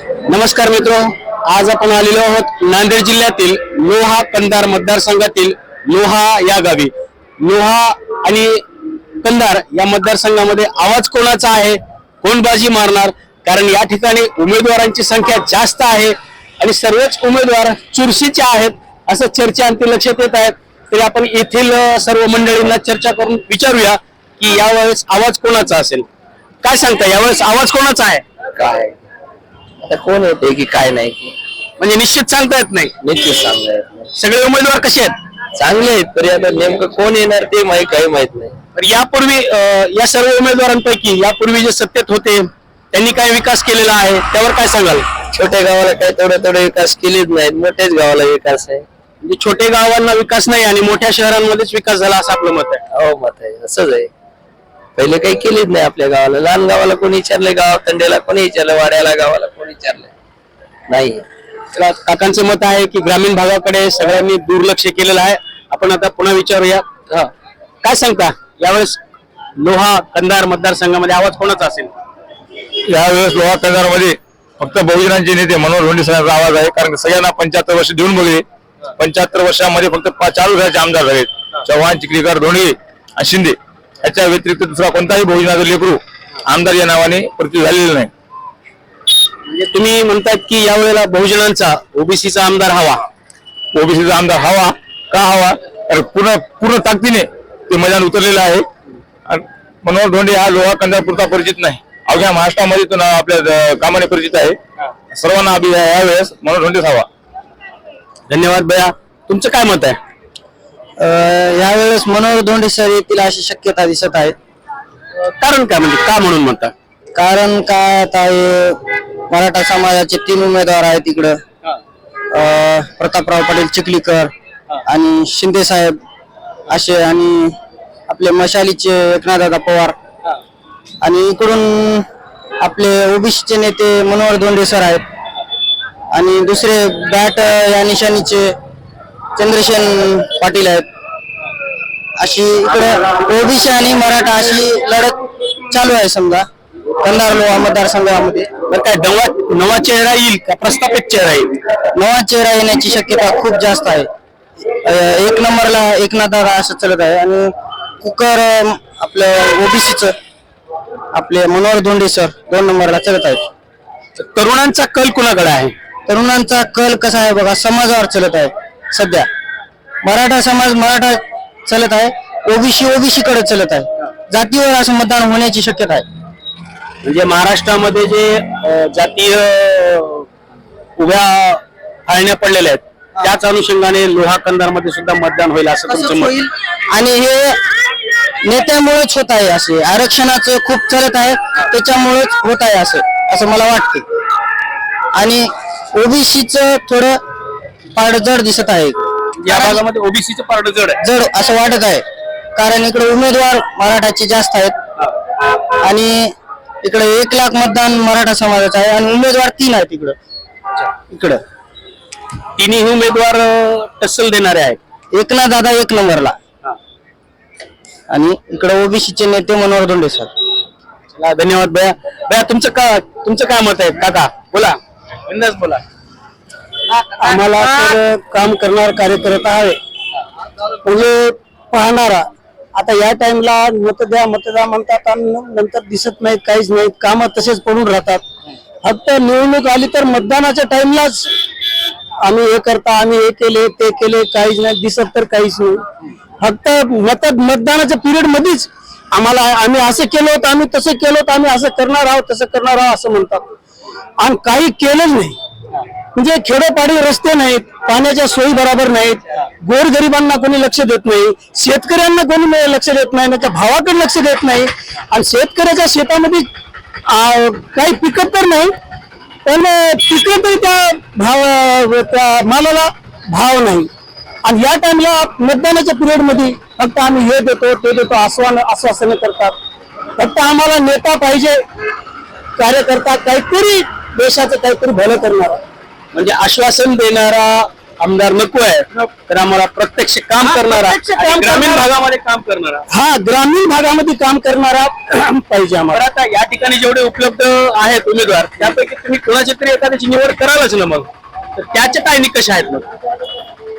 नमस्कार मित्र आज आपण आलेलो आहोत नांदेड जिल्ह्यातील लोहा कंधार मतदारसंघातील लोहा या गावी. लोहा आणि कंधार या मतदारसंघामध्ये आवाज कोणाचा आहे? कोण बाजी मारणार? कारण या ठिकाणी उमेदवारांची संख्या जास्त आहे आणि सर्वच उमेदवार चुरशीचे आहेत असं चर्चा अंती लक्षात येत आहेत. तरी आपण येथील सर्व मंडळींना चर्चा करून विचारूया की यावेळेस आवाज कोणाचा असेल? काय सांगता यावेळेस आवाज कोणाचा आहे? काय? आता कोण होते की काय नाही? की म्हणजे निश्चित सांगता येत नाही. निश्चित सांगता येत नाही. सगळे उमेदवार कसे आहेत? चांगले आहेत तरी आता नेमकं कोण येणार ते माहिती काही माहीत नाही. तर यापूर्वी अं, या सर्व उमेदवारांपैकी यापूर्वी जे सत्तेत होते त्यांनी काय विकास केलेला आहे त्यावर काय सांगाल? छोट्या गावाला काय तेवढा तेवढा विकास केलेच नाहीत मोठ्याच गावाला विकास आहे. म्हणजे छोटे गावांना विकास नाही आणि मोठ्या शहरांमध्येच विकास झाला असं आपलं मत आहे. हो मत आहे. असंच आहे. पहिले काही केलेच नाही आपल्या गावाला. लहान गावाला कोणी विचारलंय? गाव तंडेला कोणी विचारलं? वाड्याला गावाला कोणी विचारलंय? नाही. तर काकांचं मत आहे की ग्रामीण भागाकडे सगळ्यांनी दुर्लक्ष केलेलं आहे. आपण आता पुन्हा विचारूया. हा. काय सांगता? यावेळेस लोहा कंधार मतदारसंघामध्ये आवाज कोणाचा असेल? यावेळेस लोहा मध्ये फक्त बहुजनांचे नेते मनोहर धोंडे साहेबांचा आवाज आहे. कारण सगळ्यांना पंच्याहत्तर वर्ष देऊन बघले. पंच्याहत्तर वर्षामध्ये फक्त पा- चार वर्षाचे आमदार झालेत चव्हाण चिखलीकर धोंडे आणि शिंदे याच्या व्यतिरिक्त दुसरा कोणताही बहुजनाचं लेकरू आमदार या नावाने प्रति झालेलं नाही. म्हणजे तुम्ही म्हणतायत की यावेळेला बहुजनांचा ओबीसीचा आमदार हवा. ओबीसीचा आमदार हवा का हवा? तर पूर्ण पूर्ण ताकदीने ते मैदान उतरलेलं आहे. आणि मनोहर धोंडे हा लोहा कंदार पुरता परिचित नाही. अवघ्या महाराष्ट्रामध्ये तो नाव आपल्या कामाने परिचित आहे. सर्वांना अभि यावेळेस मनोहर धोंडेच हवा. धन्यवाद भैया. तुमचं काय मत आहे? यावेळेस मनोहर धोंडे सर येतील अशी शक्यता दिसत आहे. कारण काय म्हणजे का म्हणून म्हणता? कारण काय आता हे मराठा समाजाचे तीन उमेदवार आहेत इकडं. अं, प्रतापराव पाटील चिखलीकर आणि शिंदे साहेब असे आणि आपले मशालीचे एकनाथदादा पवार. आणि इकडून आपले ओबीसीचे नेते मनोहर धोंडे सर आहेत. आणि दुसरे बॅट या निशाणीचे चंद्रशेन पाटील आहेत. अशी इकडे ओबीसी आणि मराठा अशी लढत चालू आहे समजा. कंधार लोहा मतदारसंघामध्ये. बरं काय नवा नवा चेहरा येईल का? प्रस्थापित चेहरा येईल? नवा चेहरा येण्याची शक्यता खूप जास्त आहे. अं, एक नंबरला एकनाथ दादा असं चालत आहे आणि कुकर अं, आपलं ओबीसीच आपले मनोहर धोंडे सर दोन नंबरला चलत आहेत. तरुणांचा कल कुणाकडे आहे? तरुणांचा कल कसा आहे बघा समाजावर चलत आहे. सध्या. मराठा समाज मराठा चलत आहे. ओबीसी ओबीसी कडे चलत आहे. जातीवर असं मतदान होण्याची शक्यता आहे. म्हणजे महाराष्ट्रामध्ये जे अं, जातीय अं, उभ्या फाळण्या पडलेल्या आहेत त्याच अनुषंगाने लोहा कंधारमध्ये सुद्धा मतदान होईल असं तुमचं तसंच मत. होईल. आणि हे नेत्यामुळेच होत आहे असे. आरक्षणाचं खूप चलत आहे. त्याच्यामुळेच होत आहे असं असं मला वाटते. आणि ओबीसीच थोडं पाडजड दिसत आहे. या भागामध्ये ओबीसीचं पारड जड आहे. जड असं वाटत आहे. कारण इकडे उमेदवार मराठाचे जास्त आहेत. आणि इकडे एक लाख मतदान मराठा समाजाचं आहे आणि उमेदवार तीन आहेत इकडं. इकडं. तिन्ही उमेदवार अं, टस्सल देणारे आहेत. एकनाथ दादा एक नंबरला. आणि इकडे ओबीसीचे नेते मनोहर धोंडे सर. धन्यवाद भैया. भैया तुमचं का तुमचं काय मत आहे? काका बोला. बिंदास बोला. आम्हाला तर काम करणार कार्यकर्ता आहे. म्हणजे पाहणारा. आता या टाइमला मत द्या मत द्या म्हणतात आणि नंतर दिसत नाहीत काहीच नाहीत. काम तसेच पडून राहतात. फक्त निवडणूक आली तर मतदानाच्या टाइमलाच आम्ही हे करता आम्ही हे केले ते केले काहीच नाही. दिसत तर काहीच नाही. फक्त मत मतदानाच्या पिरियड मध्येच आम्हाला आम्ही असं केलं होतं आम्ही तसं केलं होतं आम्ही असं करणार आहोत तसं करणार आहोत असं म्हणतात. आणि काही केलंच नाही. म्हणजे खेडोपाडी रस्ते नाहीत पाण्याच्या सोयी बरोबर नाहीत गोरगरिबांना कोणी लक्ष देत नाही शेतकऱ्यांना कोणी लक्ष देत नाही त्याच्या भावाकडे लक्ष देत नाही. आणि शेतकऱ्याच्या शेतामध्ये काही पिकत तर नाही पण पिकत तरी त्या भाव त्या मालाला भाव नाही. आणि या टाइमला मतदानाच्या पिरियडमध्ये फक्त आम्ही हे देतो ते देतो आश्वान आश्वासनं करतात. फक्त आम्हाला नेता पाहिजे कार्यकर्ता काहीतरी देशाचं काहीतरी भलं करणार. म्हणजे आश्वासन देणारा आमदार नको आहे. तर आम्हाला प्रत्यक्ष काम करणारा आणि ग्रामीण. भागामध्ये काम करणारा. हा ग्रामीण भागामध्ये काम करणारा पाहिजे आम्हाला. आता या ठिकाणी जेवढे उपलब्ध आहेत उमेदवार त्यापैकी तुम्ही कोणाची तरी एखाद्याची निवड करालच ना मग. तर त्याचे काय निकष आहेत मग?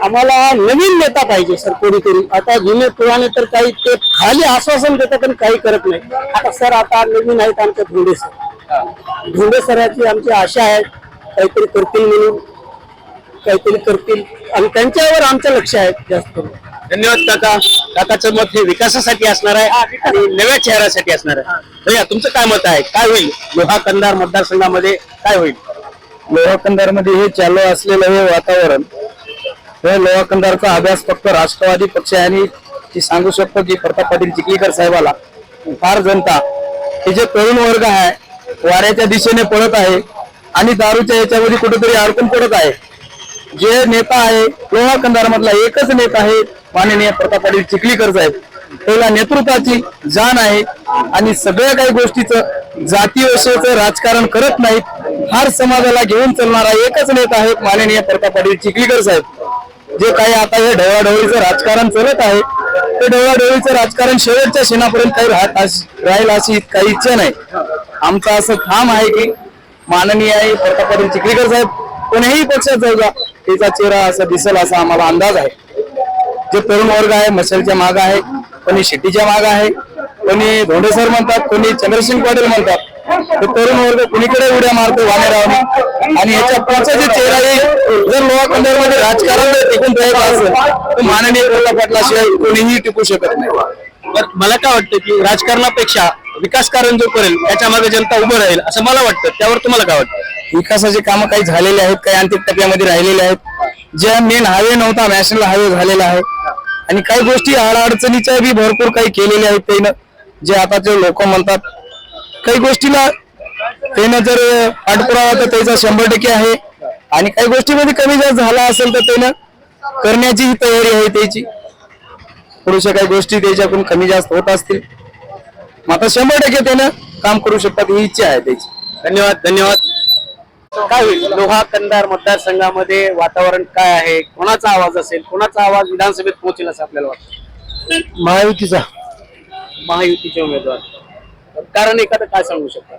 आम्हाला नवीन नेता पाहिजे सर कोणीतरी. आता जुने पुराणे तर काही ते खाली आश्वासन देतात पण काही करत नाही. आता सर आता नवीन आहेत आमच्या धोंडे सर. धोंडे सराची आमची आशा आहे. काहीतरी करतील म्हणून काहीतरी करतील. आणि त्यांच्यावर आमचं लक्ष आहे जास्त. करून धन्यवाद काका. काकाचं मत हे विकासासाठी असणार आहे आणि नव्या चेहऱ्यासाठी असणार आहे. भैया तुमचं काय मत आहे? काय होईल? लोहा कंधार मतदारसंघामध्ये काय होईल? लोहा कंधारमध्ये हे चालू असलेलं हे वातावरण हे लोहा कंधारचा अभ्यास फक्त राष्ट्रवादी पक्ष आहे आणि ती सांगू शकतो की प्रताप पाटील चिखलीकर साहेबाला. फार जनता हे जे तरुण वर्ग आहे वाऱ्याच्या दिशेने पळत आहे आणि दारूच्या याच्यामध्ये कुठेतरी अडकून पडत आहे. जे नेता आहे लोहा कंधारमधला एकच नेता आहे माननीय प्रताप पाटील चिखलीकर साहेब. त्याला नेतृत्वाची जाण आहे आणि सगळ्या काही गोष्टीचं जातीविषयीचं राजकारण करत नाहीत. हर समाजाला घेऊन चालणारा एकच नेता आहे माननीय प्रताप पाटील चिखलीकर साहेब. जे काही आता हे ढवळाढवळीचं राजकारण चालत आहे ते ढवळाढवळीचं राजकारण शेवटच्या शेणापर्यंत काही राहत राहील अशी काही इच्छा नाही. आमचं असं ठाम आहे की माननीय आहे प्रताप पाटील चिखलीकर साहेब कोणीही पक्षात जाऊ द्या त्याचा चेहरा असा दिसेल असा आम्हाला अंदाज आहे. जे तरुण वर्ग आहे मशालच्या माग आहे कोणी शेट्टीच्या माग आहे कोणी धोंडेसर म्हणतात कोणी चंद्रसिंग पाटील म्हणतात तर तरुण वर्ग कुणीकडे उड्या मारतो वानेरावने? आणि याच्या पुढचा जे चेहरा येईल जर लोहा मध्ये राजकारण टिकून राहायचं असेल तर माननीय प्रताप पाटलाशिवाय कोणीही टिकू शकत नाही. मला काय वाटतं की राजकारणापेक्षा विकास कारण जो करेल त्याच्यामागे जनता उभं राहील असं मला वाटतं. त्यावर तुम्हाला काय वाटतं? विकासाचे कामं काही झालेले आहेत काही अंतिम टप्प्यामध्ये राहिलेले आहेत. ज्या मेन हायवे नव्हता नॅशनल हायवे झालेला आहे. आणि काही गोष्टी अडचणीच्या बी भरपूर काही केलेल्या आहेत त्यानं जे आताचे लोक म्हणतात. काही गोष्टीला त्यानं जर पाठपुरावा तर त्याचा शंभर टक्के आहे. आणि काही गोष्टीमध्ये कमी जास्त झाला असेल तर त्यानं करण्याची तयारी आहे त्याची. थोडशा काही गोष्टी त्याच्याकडून कमी जास्त होत असतील. मग आता शंभर टक्के त्यानं काम करू शकतात ही इच्छा आहे त्याची. धन्यवाद धन्यवाद. काय होईल? लोहा कंधार मतदारसंघामध्ये वातावरण काय आहे? कोणाचा आवाज असेल? कोणाचा आवाज विधानसभेत पोहोचेल असं आपल्याला वाटतं? महायुतीचा. महायुतीचे उमेदवार. कारण एखादं काय सांगू शकता?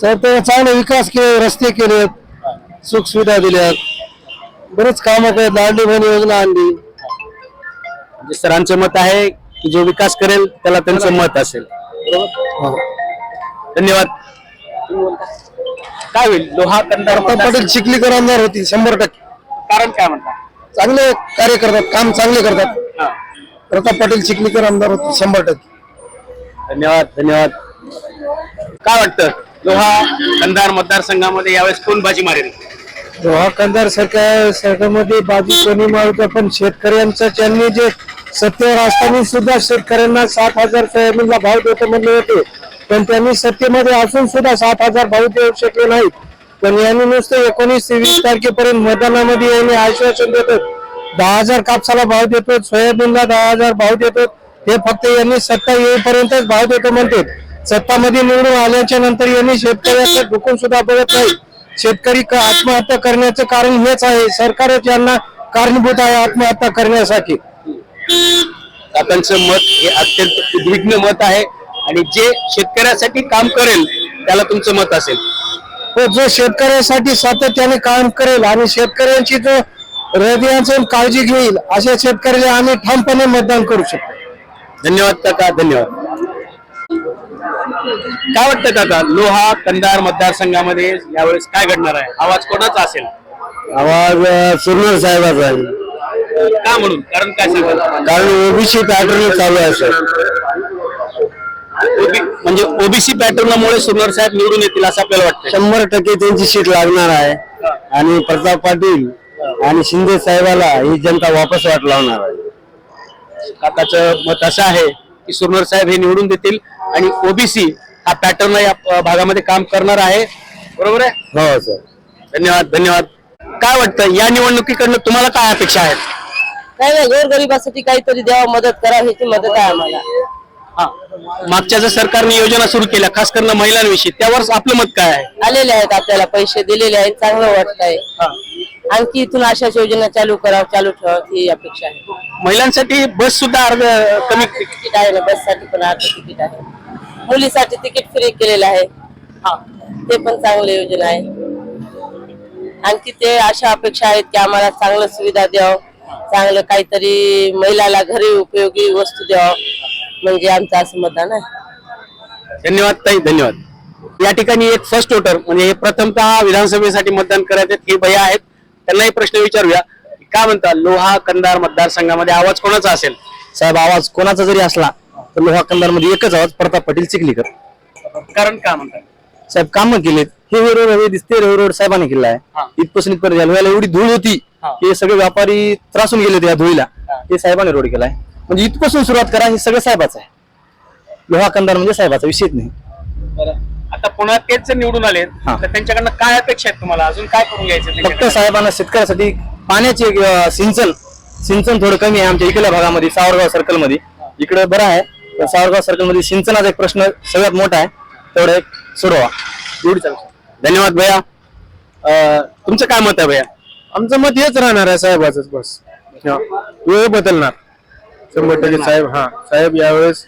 सर ते चांगले विकास केले रस्ते केलेत सुख सुविधा दिल्यात. बरेच कामं केले लाडली बहीण योजना आणली. म्हणजे सरांचं मत आहे की जो विकास करेल त्याला त्यांचं मत असेल. धन्यवाद. काय होईल? लोहा कंधार प्रताप पाटील मतदारसंघ- चिखलीकर आमदार होती शंभर टक्के. कारण काय म्हणता? चांगले कार्य करतात काम चांगले करतात. हा. प्रताप पाटील चिखलीकर आमदार होते शंभर टक्के. धन्यवाद धन्यवाद. काय वाटतं? लोहा कंधार मतदारसंघामध्ये यावेळेस कोण बाजी मारेल? लोहा कंदार सरकार सरकारमध्ये बाजू कोणी मारतो पण शेतकऱ्यांचं त्यांनी जे सत्तेवर असताना सुद्धा शेतकऱ्यांना सात हजार सोयाबीनला भाव देतो म्हणले होते. पण त्यांनी सत्तेमध्ये असून सुद्धा सात हजार भाव देऊ शकले नाहीत. पण यांनी नुसतं एकोणीस ते वीस तारखेपर्यंत मतदानामध्ये यांनी आश्वासन देतो दहा हजार कापसाला भाव देतो सोयाबीनला दहा हजार भाव देतो हे फक्त यांनी सत्ता येईपर्यंतच भाव देतो म्हणते. सत्तामध्ये निवडून आल्याच्यानंतर यांनी शेतकऱ्याचं डुकून सुद्धा बघत नाही. शेतकरी आत्महत्या करण्याचं कारण हेच आहे. सरकारच यांना कारणीभूत आहे आत्महत्या करण्यासाठी. काकांचं मत हे अत्यंत उद्विग्न मत आहे आणि जे शेतकऱ्यासाठी काम करेल त्याला तुमचं मत असेल. तो जो शेतकऱ्यासाठी सातत्याने काम करेल आणि शेतकऱ्यांची जो हृदयाची काळजी घेईल अशा शेतकऱ्याला आम्ही ठामपणे मतदान करू शकतो. धन्यवाद काका धन्यवाद. काय वाटतं काका लोहा कंधार मतदारसंघामध्ये यावेळेस काय घडणार आहे? आवाज कोणाचा असेल? आवाज सुरनर साहेबाचा आहे. का म्हणून? कारण काय सांगाल कारण ओबीसी पॅटर्न चालू आहे सर. OB म्हणजे ओबीसी पॅटर्नमुळे सुरनर साहेब निवडून येतील असं आपल्याला वाटतं शंभर टक्के त्यांची सीट लागणार आहे. आणि प्रताप पाटील आणि शिंदे साहेबाला ही जनता वापस वाट लावणार आहे. काकाचं मत असं आहे की सुरनर साहेब हे निवडून देतील आणि ओबीसी हा पॅटर्न या अ, भागामध्ये काम करणार आहे. बरोबर आहे? हो सर. धन्यवाद धन्यवाद. काय वाटतं? या निवडणुकीकडनं तुम्हाला काय अपेक्षा आहेत? नाही नाही गोरगरिबासाठी काहीतरी द्यावं मदत करावं ह्याची मदत आहे आम्हाला. हा. मागच्या ज्या सरकारने योजना सुरू केल्या खास करून महिलांविषयी त्यावर आपलं मत काय आहे? आलेले आहेत आपल्याला पैसे दिलेले आहेत चांगलं वाटत आहे आणखी इथून अशाच योजना चालू करावं चालू ठेवावं ही अपेक्षा आहे. महिलांसाठी बस सुद्धा अर्ध कमी तिकीट आहे ना बससाठी पण अर्ध तिकीट आहे. मुलीसाठी तिकीट फ्री केलेलं आहे. ते पण चांगली योजना आहे. आणखी ते अशा अपेक्षा आहेत की आम्हाला चांगलं सुविधा द्यावं. चांगलं काहीतरी महिलाला घरी उपयोगी वस्तू द्यावं. म्हणजे आमचं असं मतदान आहे. धन्यवाद ताई धन्यवाद. या ठिकाणी एक फर्स्ट वोटर म्हणजे हे प्रथमतः विधानसभेसाठी मतदान करत आहेत हे भैया आहेत. त्यांनाही प्रश्न विचारूया. काय म्हणता लोहा कंधार मतदारसंघामध्ये आवाज कोणाचा असेल? साहेब आवाज कोणाचा जरी असला तर लोहा कंदारमध्ये एकच आवाज प्रताप पाटील चिखलीकर. कारण का म्हणतात साहेब काम केलेत. हे रोड हे दिसते रोड साहेबांनी केला. आहे. इथपासून इथपर्यंत एवढी धूळ होती. हा. सगळे व्यापारी त्रासून गेले या धुळीला. हा. साहेबांनी रोड केलाय. म्हणजे इथपासून सुरुवात करा हे सगळं साहेबाचं आहे. लोहा कंदार म्हणजे साहेबाचा विषयच नाही. आता पुन्हा तेच जर निवडून आले हा. तर त्यांच्याकडनं काय अपेक्षा आहेत तुम्हाला? अजून काय करून घ्यायचं फक्त? साहेबांना शेतकऱ्यासाठी पाण्याचे सिंचन सिंचन थोडं कमी आहे आमच्या इकडल्या भागामध्ये सावरगाव सर्कलमध्ये. इकडे बरं आहे पण सावरगाव सर्कलमध्ये सिंचनाचा एक प्रश्न सगळ्यात मोठा आहे. तेवढा एक सोडवा. धन्यवाद भैया. तुमचं काय मत आहे भैया? आमचं मत हेच राहणार आहे साहेबाच बस. हा. वेळ बदलणार. शंभर टक्के साहेब हा. साहेब यावेळेस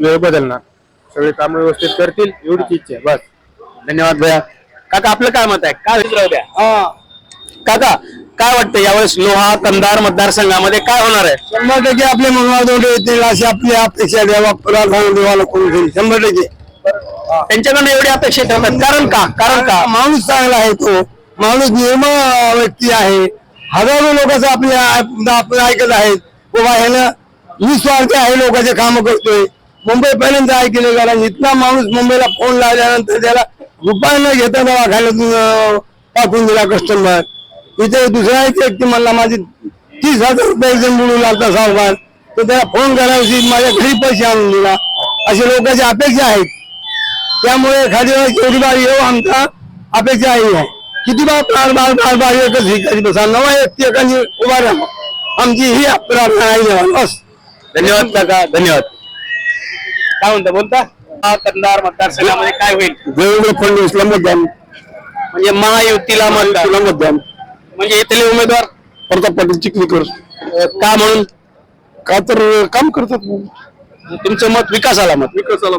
वेळ बदलणार. सगळे काम व्यवस्थित करतील एवढीच इच्छा आहे. बस. धन्यवाद भैया. काका आपलं काय मत आहे? काय राहू द्या. काका काय वाटतं यावेळेस लोहा कंधार मतदारसंघामध्ये काय होणार आहे? शंभर टक्के आपले मनोभाव येतील अशी आपली अपेक्षा द्यावा प्राधान्य देवाला कोण घेईल शंभर टक्के. त्यांच्याकडनं एवढी अपेक्षा ठेवतात. कारण का? कारण का? माणूस चांगला आहे तो. माणूस निर्मळ व्यक्ती आहे. हजारो लोकांचं आपले आपलं ऐकत आहेत. बाबा ह्यानं निस्वार्थ आहे लोकांचे काम करतोय. मुंबई पर्यंत ऐकले कारण इथला माणूस मुंबईला फोन लावल्यानंतर त्याला रुपये न घेता दवाखान्यातून अं, पाठवून दिला कस्टमर इथे दुसरा एक व्यक्ती म्हणला माझी तीस हजार रुपये एकदम बुडून लागता सावकार. तर त्याला फोन करायची माझ्या घरी पैसे आणून दिला. असे लोकांची अपेक्षा आहेत. त्यामुळे एखादी वेळेस एवढी बार येऊ आमचा अपेक्षा आहे किती बार बार बार बार बार एकच ही कधी बसा नवा व्यक्ती एखादी उभा राहा. आमची ही प्रार्थना आहे देवा बस. धन्यवाद काका धन्यवाद. काय म्हणता बोलता? हा कंधार मतदारसंघामध्ये काय होईल? देवेंद्र फडणवीसला मतदान. म्हणजे महायुतीला मतदान. मतदान. म्हणजे इथले उमेदवार? प्रताप पाटील चिखलीकर. का म्हणून? का तर काम करतात तुमचं मत विकासाला मत. विकासाला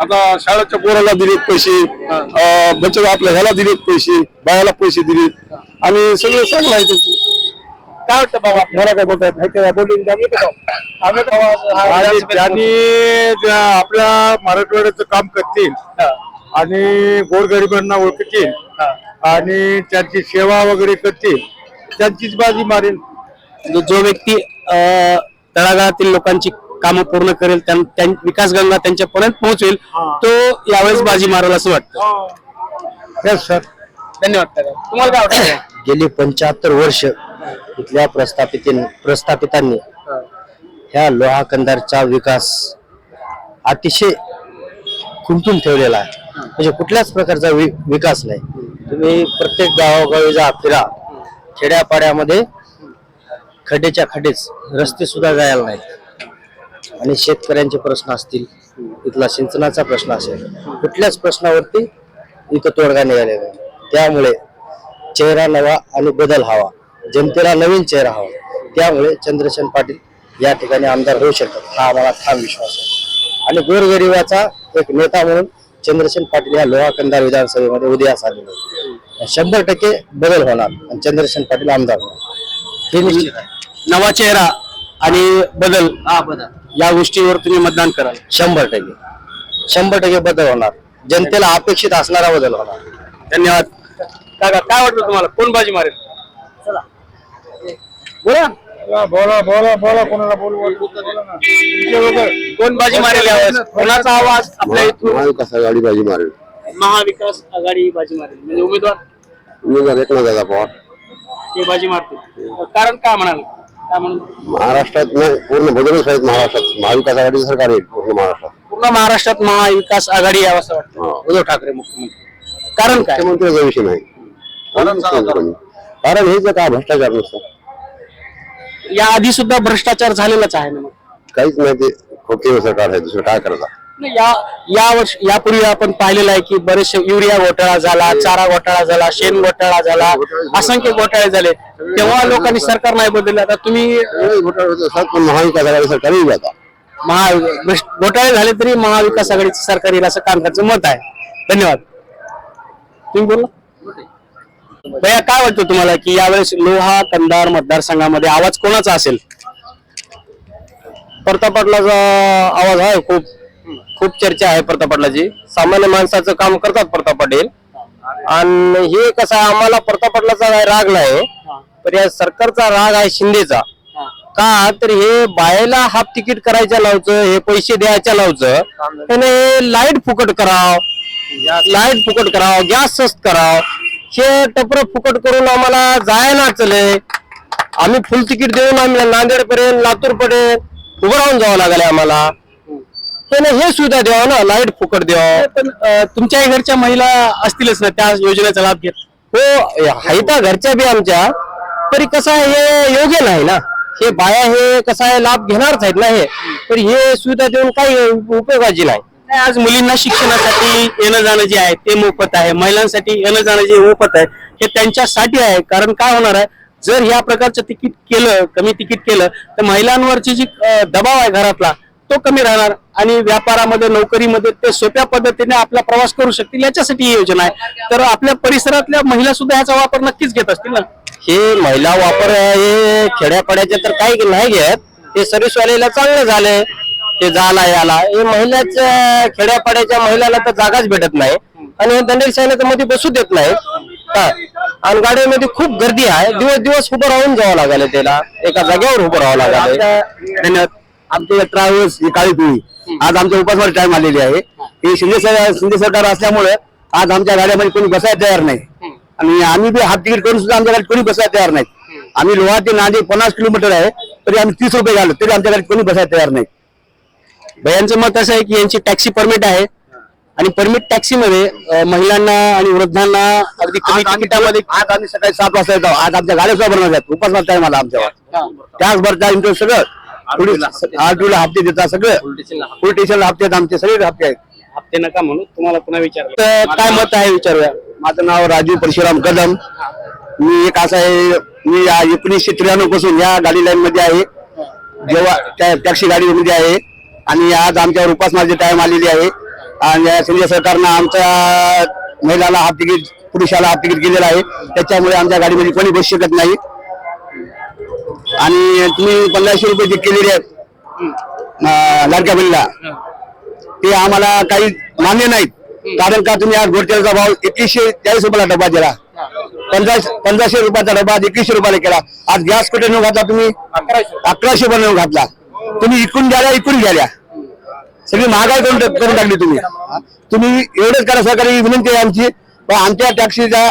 आता शाळेच्या पोराला दिलेत पैसे अं, बचत आपल्या ह्याला दिलेत पैसे बायाला पैसे दिलेत. आणि सगळं चांगलं आहे त्यांचं. काय वाटतं बाबा? मला काय बोलतात आणि त्यांनी ज्या आपल्या मराठवाड्याचं काम करतील आणि गोरगरिबांना ओळखतील आणि त्यांची सेवा वगैरे करतील त्यांचीच बाजी मारेल. म्हणजे जो व्यक्ती अं, तळागाळातील लोकांची कामं पूर्ण करेल विकास गंगा त्यांच्यापर्यंत पोहोचेल. तो यावेळेस बाजी मारेल असं वाटतं. येस सर धन्यवाद काका. तुम्हाला काय वाटतं? गेली पंच्याहत्तर वर्ष इथल्या प्रस्थापित प्रस्थापितांनी ह्या लोहा कंदारचा विकास अतिशय खुंटून ठेवलेला आहे. म्हणजे कुठल्याच प्रकारचा विकास नाही. तुम्ही प्रत्येक गावोगावी जा फिरा. खेड्यापाड्यामध्ये खड्डेच्या खड्डेच रस्ते सुद्धा जायला नाहीत. आणि शेतकऱ्यांचे प्रश्न असतील इथला सिंचनाचा प्रश्न असेल कुठल्याच प्रश्नावरती इथं तोडगा निघालेला त्यामुळे चेहरा नवा आणि बदल हवा. जनतेला नवीन चेहरा हवा. त्यामुळे चंद्रशेन पाटील या ठिकाणी आमदार होऊ शकतात हा आम्हाला ठाम विश्वास आहे. आणि गोरगरिबाचा एक नेता म्हणून चंद्रशेन पाटील या लोहा कंदार विधानसभेमध्ये उदयास आलेले. शंभर टक्के बदल होणार आणि चंद्रशेन पाटील आमदार होणार. हे निश्चित आहे. नवा चेहरा आणि बदल. या गोष्टीवर तुम्ही मतदान कराल. शंभर टक्के. शंभर टक्के बदल होणार. जनतेला अपेक्षित असणारा बदल होणार. धन्यवाद. काका काय वाटतं तुम्हाला? कोण बाजी मारेल? बोला. बोला बोला बोला कोणाला बोलू? कोण बाजी मारेल यावेळेस? कोणाचा आवाज आपल्या इथून? महाविकास आघाडी बाजी मारेल. महाविकास आघाडी बाजी मारेल. म्हणजे उमेदवार? उमेदवार एकनाथ दादा पवार. ते बाजी मारतील. कारण काय म्हणाल? महाराष्ट्रात नाही पूर्ण बदलच आहेत महाराष्ट्रात महाविकास आघाडीचं सरकार येईल पूर्ण महाराष्ट्रात. पूर्ण महाराष्ट्रात महाविकास आघाडी यावं असं वाटतं. हा. उद्धव ठाकरे मुख्यमंत्री. कारण काय? मुख्यमंत्र्याचा विषय नाही. कारण हेच काय भ्रष्टाचार नसतं. या आधी सुद्धा भ्रष्टाचार झालेलाच आहे ना मग. काहीच नाही ते खोके सरकार आहे दुसरं काय करता या या वर्ष यापूर्वी आपण पाहिलेलं आहे की बरेचसे युरिया घोटाळा झाला चारा घोटाळा झाला शेण घोटाळा झाला असंख्य घोटाळे झाले. तेव्हा लोकांनी सरकार नाही बदललं. आता तुम्ही महाविकास आघाडी सरकार आता महा घोटाळे झाले तरी महाविकास आघाडीचं सरकार येईल असं कामकाजचं मत आहे. धन्यवाद. तुम्ही बोला. भैया काय वाटतं तुम्हाला की यावेळेस लोहा कंदार मतदारसंघामध्ये आवाज कोणाचा असेल? प्रताप पाटलाचा आवाज आहे खूप. खूप चर्चा आहे प्रताप पाटलाची. सामान्य माणसाचं काम करतात प्रताप पाटील. आणि हे कसं आहे आम्हाला प्रताप पाटलाचा काही राग नाही पण या सरकारचा राग आहे शिंदेचा. का? तर हे बायला हाफ तिकीट करायच्या लावचं हे पैसे द्यायच्या लावचं त्याने लाइट फुकट कराव लाइट फुकट कराव गॅस स्वस्त कराव. हे टपर फुकट करून आम्हाला जायला चले. आम्ही फुल तिकीट देऊन आम्ही नांदेड पर्यंत लातूर पर्यंत उभं राहून जावं लागले आम्हाला. त्याने हे सुविधा द्यावं ना लाइट फुकट द्यावं. पण अं, तुमच्या घरच्या महिला असतीलच ना त्या योजनेचा लाभ घेत? हो हायता घरच्या बी आमच्या तरी कसं आहे हे योग्य नाही ना. हे बाया हे कसं आहे लाभ घेणारच आहेत ना हे. तर हे सुविधा देऊन काही उपयोगाची नाही. नाही, आज मुलींना शिक्षणासाठी येणं जाणं जे आहे ते मोफत आहे. महिलांसाठी येणं जाणं जे मोफत आहे हे त्यांच्यासाठी आहे. कारण काय होणार आहे जर ह्या प्रकारचं तिकीट केलं कमी तिकीट केलं तर महिलांवरची जी अं, दबाव आहे घरातला तो कमी राहणार. आणि व्यापारामध्ये नोकरीमध्ये ते सोप्या पद्धतीने आपला प्रवास करू शकतील याच्यासाठी ही योजना आहे. तर आपल्या परिसरातल्या महिला सुद्धा ह्याचा वापर नक्कीच घेत असतील ना? हे महिला वापर हे खेड्यापाड्याचे तर काही नाही घेत. ते सर्व्हिसवाल्याला चांगलं झाले ते झाला याला. हे महिलाच्या खेड्यापाड्याच्या महिलाला तर जागाच भेटत नाही. आणि हे दंडेल तर मध्ये बसू देत नाही हा. आणि गाडीमध्ये खूप गर्दी आहे. दिवस दिवस उभं राहून जावं लागेल त्याला. एका जागेवर उभं राहावं लागेल. धन्यवाद. आमचे ट्रॅव्हल्स ही काळी पिढी आज आमच्या उपासवाडी टाइम आलेली आहे. हे. शिंदे सर- शिंदे सरकार असल्यामुळे आज आमच्या गाड्यामध्ये कोणी बसायला तयार नाही. आणि आम्ही बी हाफ तिकीट करून सुद्धा आमच्या गाडीत कोणी बसायला तयार नाही. आम्ही लोहा ते नांदेड पन्नास किलोमीटर आहे तरी आम्ही तीस रुपये घालतो तरी आमच्या गाडीत कोणी बसायला तयार नाही. भयांचं मत असं आहे की यांची टॅक्सी परमिट आहे. आणि परमिट टॅक्सी मध्ये अं, महिलांना आणि वृद्धांना अगदी कमी आज आम्ही तिकिटामध्ये आज आम्ही सकाळी सात वाजता येतो. आज आमच्या गाड्या सुद्धा भरणार आहेत उपासवाडी टाइम आला आमच्यावर. त्याचबरोबर इंटरेस्ट सगळं. आरटीओला हप्ते देतात. सगळं. पोलीस स्टेशनला हप्ते. आहेत आमचे सगळे हप्ते आहेत. हप्ते नका म्हणू तुम्हाला पुन्हा विचारलं. तर काय मत आहे विचारूया. माझं नाव राजू परशुराम कदम. मी एक असं आहे मी या एकोणीसशे त्र्याण्णवपासून या गाडी लाईन मध्ये आहे. जेव्हा त्या टॅक्सी गाडीमध्ये आहे. आणि आज आमच्यावर उपासनाची टाइम आलेली आहे. आणि या संजय सरकारनं आमच्या महिलाला हाफ तिकीट पुरुषाला हाफ तिकीट केलेलं आहे. त्याच्यामुळे आमच्या गाडीमध्ये कोणी बसू शकत नाही. आणि तुम्ही पंधराशे रुपये जे केलेले आहेत लाडक्या बहिणीला ते आम्हाला काही मान्य नाहीत. कारण का तुम्ही आज गोडतेलचा भाव एकवीसशे चाळीस रुपयाला डबा दिला. पंधराशे पंधराशे रुपयाचा डबा एकवीसशे रुपयाला केला. आज गॅस कुठे नेऊन घातला तुम्ही? अकराशे. रुपये नेऊन घातला. तुम्ही इकून गेल्या इकून गेल्या. सगळी महागाई करून करून टाकली तुम्ही. तुम्ही एवढंच करा सरकारी विनंती आहे आमची. पण आमच्या टॅक्सीचा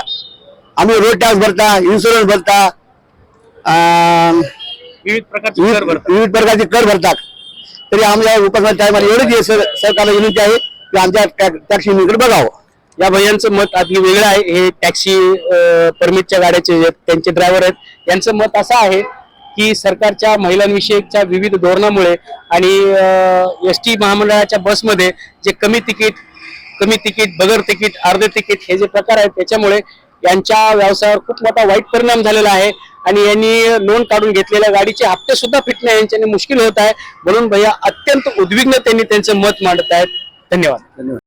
आम्ही रोड टॅक्स भरता इन्शुरन्स भरता विविध प्रकारचे कर भरतात. विविध प्रकारचे कर भरतात. तरी आमच्या उपासना टायमाला एवढंच सरकारला विनंती आहे की आमच्या टॅक्सी कडे बघावं. या भैयांचं मत अगदी वेगळं आहे. हे टॅक्सी परमिटच्या गाड्याचे त्यांचे ड्रायव्हर आहेत. यांचं मत असं आहे की सरकारच्या महिलांविषयीच्या विविध धोरणामुळे आणि एस टी महामंडळाच्या बसमध्ये जे कमी तिकीट कमी तिकीट बगर तिकीट अर्धे तिकीट हे जे प्रकार आहेत त्याच्यामुळे यांच्या व्यवसायावर खूप मोठा वाईट परिणाम झालेला आहे. आणि यांनी लोन काढून घेतलेल्या गाडीचे हप्ते सुद्धा फिटणे यांच्याने मुश्किल होत आहे. म्हणून भैया अत्यंत उद्विग्न त्यांनी त्यांचं मत मांडत आहेत. धन्यवाद. धन्यवाद.